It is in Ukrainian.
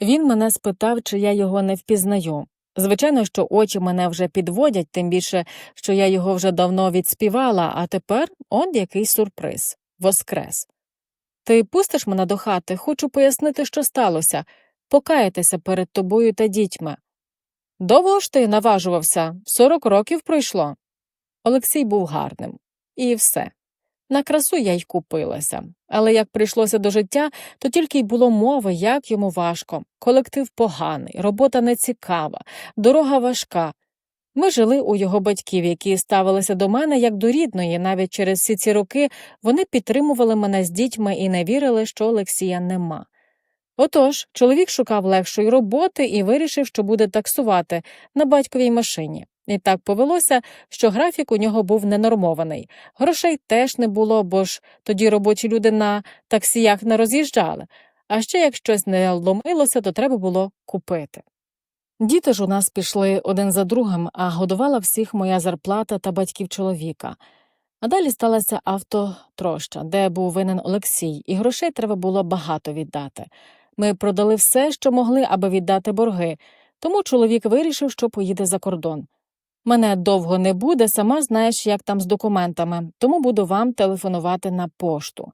Він мене спитав, чи я його не впізнаю. Звичайно, що очі мене вже підводять, тим більше, що я його вже давно відспівала, а тепер он який сюрприз воскрес. Ти пустиш мене до хати, хочу пояснити, що сталося, покаятися перед тобою та дітьми. Довго ж ти наважувався, сорок років пройшло. Олексій був гарним. І все. На красу я й купилася. Але як прийшлося до життя, то тільки й було мови, як йому важко. Колектив поганий, робота нецікава, дорога важка. Ми жили у його батьків, які ставилися до мене як до рідної. Навіть через всі ці роки вони підтримували мене з дітьми і не вірили, що Олексія нема. Отож, чоловік шукав легшої роботи і вирішив, що буде таксувати на батьковій машині. І так повелося, що графік у нього був ненормований. Грошей теж не було, бо ж тоді робочі люди на таксіях не роз'їжджали. А ще як щось не ломилося, то треба було купити. Діти ж у нас пішли один за другим, а годувала всіх моя зарплата та батьків чоловіка. А далі сталася автотроща, де був винен Олексій, і грошей треба було багато віддати. Ми продали все, що могли, аби віддати борги, тому чоловік вирішив, що поїде за кордон. Мене довго не буде, сама знаєш, як там з документами, тому буду вам телефонувати на пошту.